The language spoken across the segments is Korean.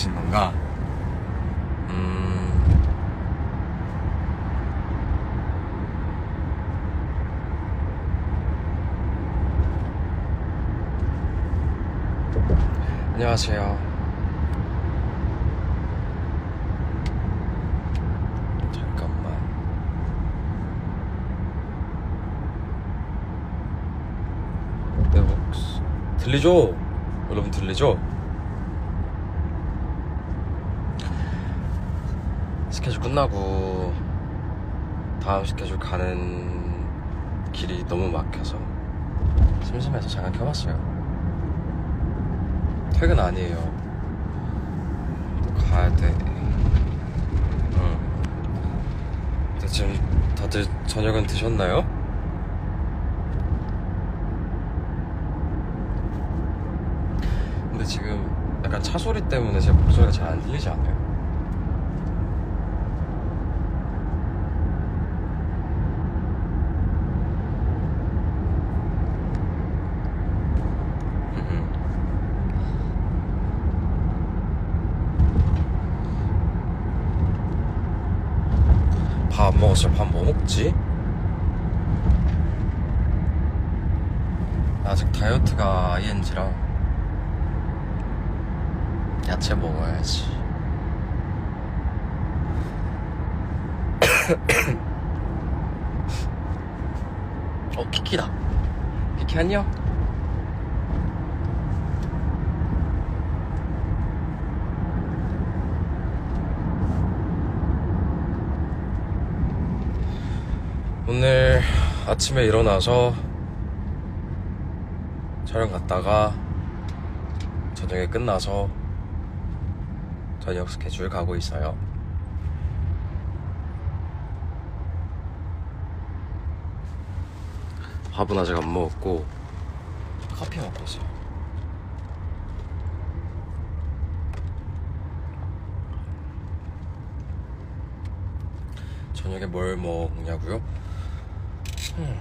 하신 건가? 음. 안녕하세요. 목소 들리죠? 여러분 들리죠? 끝나고 다음 스케줄 가는 길이 너무 막혀서 심심해서 잠깐 켜봤어요. 퇴근 아니에요. 또 가야 돼. 응. 지금 다들 저녁은 드셨나요? 근데 지금 약간 차 소리 때문에 제 목소리가 잘 안 들리지 않아요? 밥 밥 뭐 먹지? 아직 다이어트가 ING라 야채 먹어야지. 어, 키키다. 키키 안녕? 오늘 아침에 일어나서 촬영 갔다가 저녁에 끝나서 저녁 스케줄 가고 있어요. 밥은 아직 안 먹었고 커피 먹고 있어요. 저녁에 뭘 먹냐고요? 음,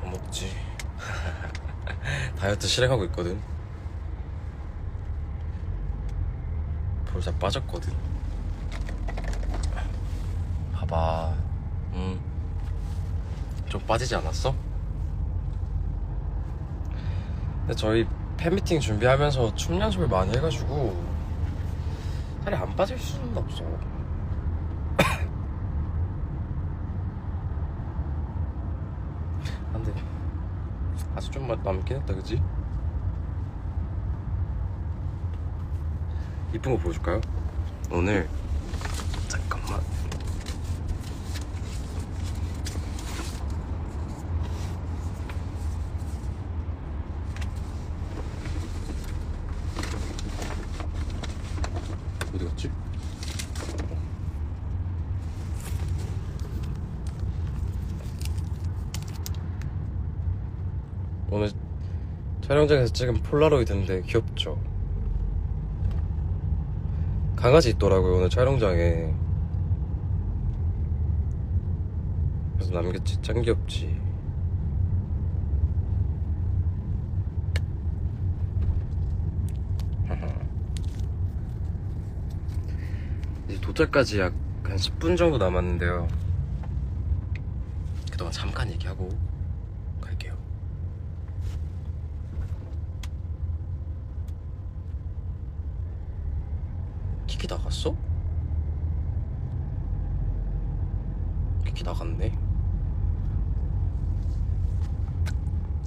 뭐 먹지? 다이어트 실행하고 있거든. 볼살 빠졌거든. 봐봐. 음. 좀 빠지지 않았어? 근데 저희 팬미팅 준비하면서 춤 연습을 많이 해가지고 살이 안 빠질 수는 없어. 안돼. 좀 남긴 했다, 그지? 이쁜 거 보여줄까요? 오늘 잠깐만. 어디 갔지? 오늘 촬영장에서 찍은 폴라로이드인데 귀엽죠? 강아지 있더라고요 오늘 촬영장에. 그래서 남겼지 짱 귀엽지. 이제 도착까지 약 한 10분 정도 남았는데요. 그동안 잠깐 얘기하고 갈게요 키키 나갔어? 키키 나갔네.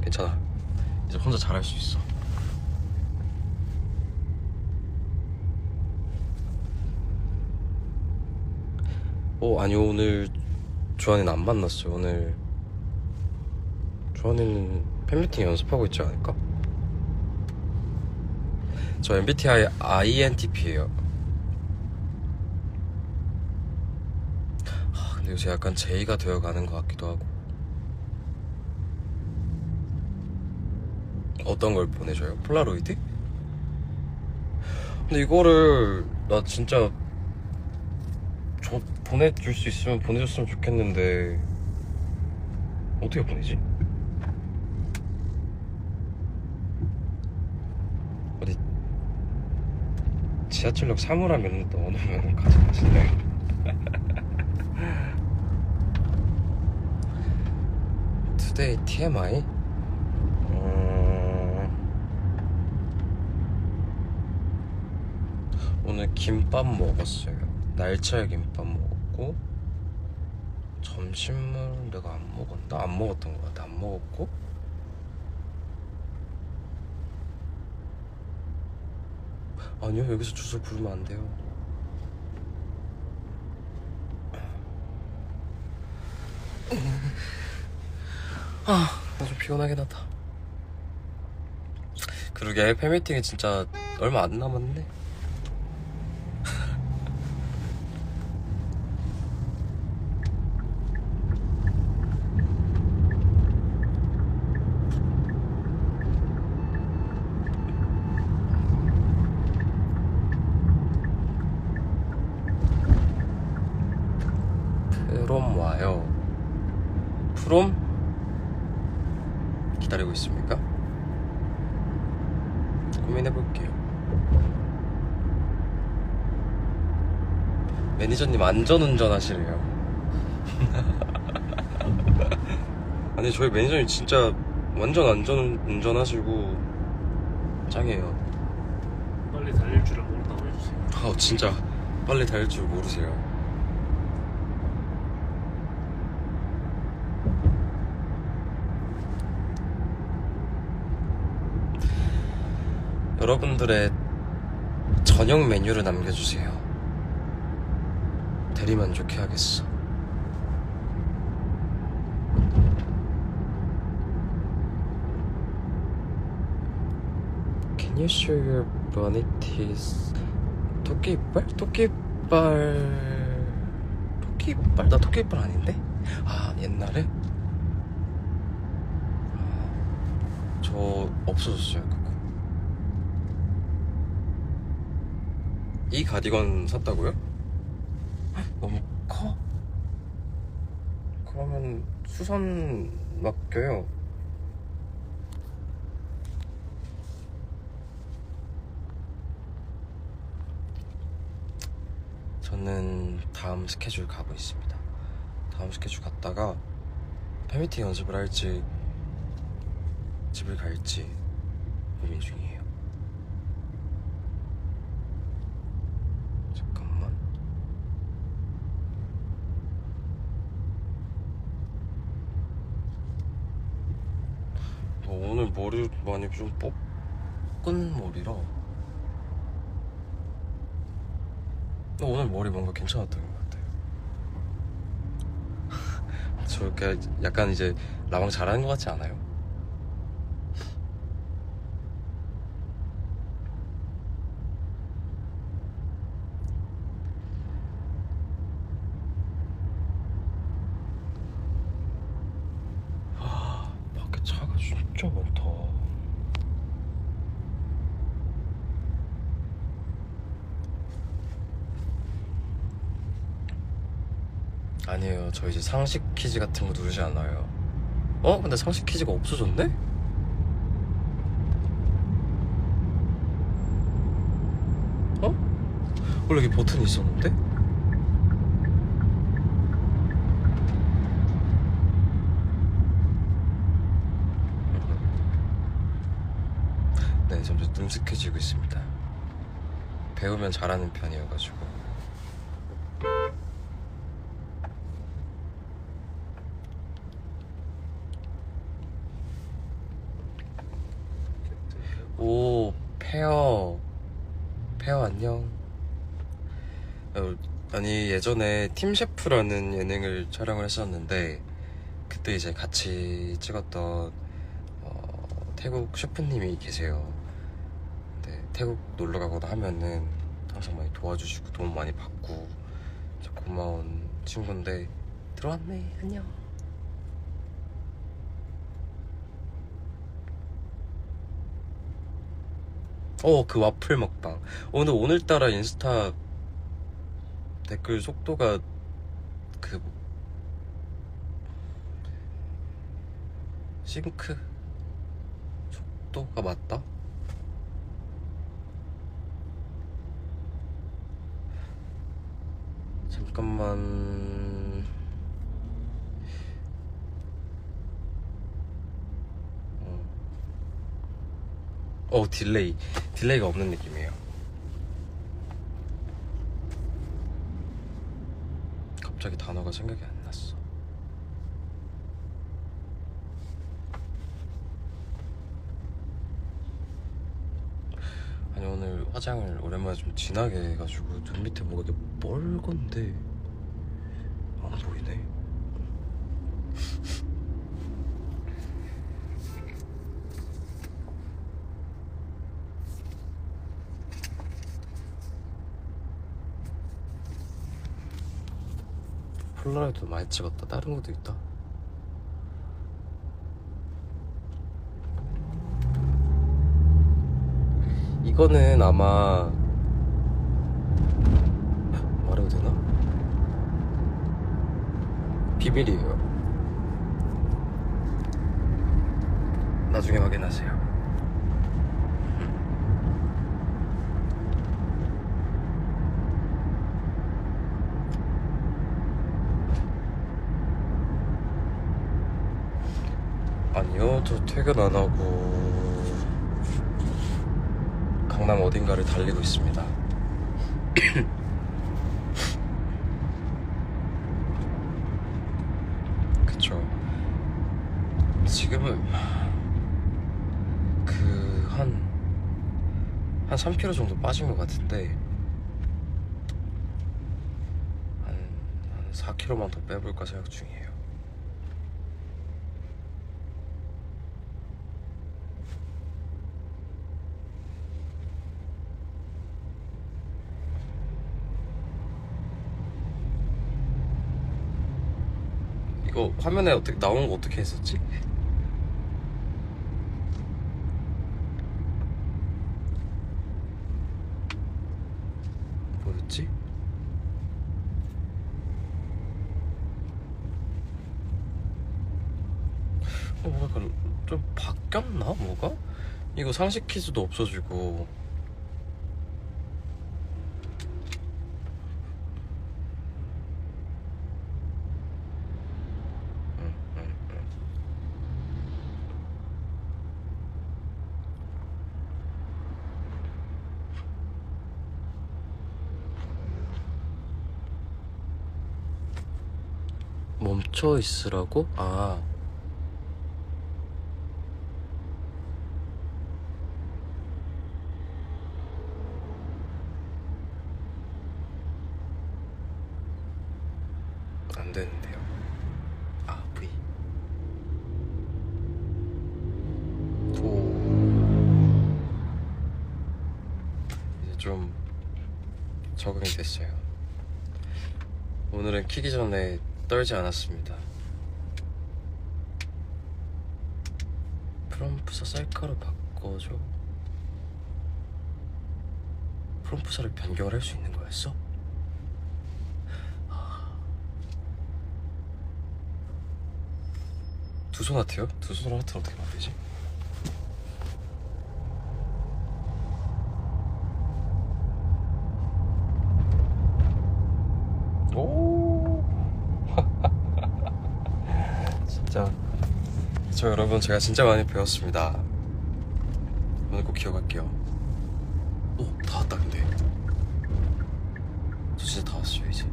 괜찮아. 이제 혼자 잘할 수 있어. 어, 아니, 오늘 주한이는 안 만났어요. 오늘 주한이는 팬미팅 연습하고 있지 않을까? 저 MBTI INTP예요. 아, 근데 요새 약간 J가 되어가는 것 같기도 하고. 어떤 걸 보내줘요? 폴라로이드? 근데 이거를 나 진짜 저 보내줄 수 있으면 보내줬으면 좋겠는데 어떻게 보내지? 어디 지하철역 사물함에 넣어놓으면 가져가실래 요? 투데이 TMI? 음... 오늘 김밥 먹었어요. 날치알 김밥 먹었고 점심을 내가 안 먹었나? 안 먹었던 것 같아. 안 먹었고 아니요 여기서 주소 부르면 안 돼요. 아, 나좀 피곤하긴 하다. 그러게 팬미팅이 진짜 얼마 안 남았네. 프롬 와요. 프롬 기다리고 있습니까? 고민해 볼게요. 매니저님 안전 운전 하시래요. 아니 저희 매니저님 진짜 완전 안전 운전 하시고 짱이에요. 빨리 달릴 줄을 모른다고 해주세요. 아 진짜 빨리 달릴 줄 모르세요. 여러분들의 저녁 메뉴를 남겨주세요. 대리만족해야겠어. Can you show your bonnet teeth? 토끼 이빨? 토끼 이빨 토끼 이빨? 나 토끼 이빨 아닌데? 아 옛날에? 아, 저 없어졌어요 그거 이 가디건 샀다고요? 헉, 너무 커? 그러면 수선 맡겨요 저는 다음 스케줄 가고 있습니다. 다음 스케줄 갔다가 팬미팅 연습을 할지 집을 갈지 고민 중이에요. 잠깐만. 너 오늘 머리 많이 좀 뽑은 머리라. 너 오늘 머리 뭔가 괜찮았던 것 같아요. 저렇게 약간 이제 라방 잘하는 것 같지 않아요? 아, 밖에 차가 진짜 많다. 아니에요. 저 이제 상식 퀴즈 같은 거 누르지 않아요. 어? 근데 상식 퀴즈가 없어졌네? 어? 원래 여기 버튼이 있었는데? 네, 점점 능숙해지고 있습니다. 배우면 잘하는 편이어가지고. 오 페어 페어 안녕 어, 아니 예전에 팀 셰프라는 예능을 촬영을 했었는데 그때 이제 같이 찍었던 어, 태국 셰프님이 계세요 네, 태국 놀러 가거나 하면은 항상 많이 도와주시고 도움 많이 받고 진짜 고마운 친구인데 들어왔네 안녕 어, 그 와플 먹방. 어, 근데 오늘따라 인스타 댓글 속도가 그 싱크 속도가 맞다? 잠깐만. 어. 어, 딜레이. 딜레이가 없는 느낌이에요. 갑자기 단어가 생각이 안났어. 아니 오늘 화장을 오랜만에 좀 진하게 해가지고 눈 밑에 뭐가 이렇게 뻘건데 안 보이네. 폴라로이드 많이 찍었다. 다른 것도 있다. 이거는 아마 말해도 되나? 비밀이에요. 나중에 확인하세요. 아니요, 저 퇴근 안 하고 강남 어딘가를 달리고 있습니다. 그쵸. 지금은 그 한, 한 3kg 정도 빠진 것 같은데 한, 한 4kg만 더 빼볼까 생각 중이에요. 이거 화면에 어떻게 나오는 거 어떻게 했었지? 뭐였지? 어, 뭐가 좀 바뀌었나? 뭐가? 이거 상식 퀴즈도 없어지고 응, 응, 응. 멈춰 있으라고? 아. 안 되는데요. 아, V. 오. 이제 좀 적응이 됐어요. 오늘은 키기 전에 떨지 않았습니다. 프롬프사 셀카로 바꿔줘. 프롬프사를 변경을 할 수 있는 거였어? 두 손 하트요? 두 손 하트 어떻게 만들지? 오 진짜 저 여러분. 제가 진짜 많이 배웠습니다. 오늘 꼭 기억할게요. 오다 왔다 근데. 저 진짜 다 왔어요 이제.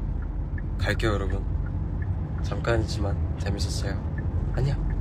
갈게요 여러분. 잠깐이지만 재밌었어요. 안녕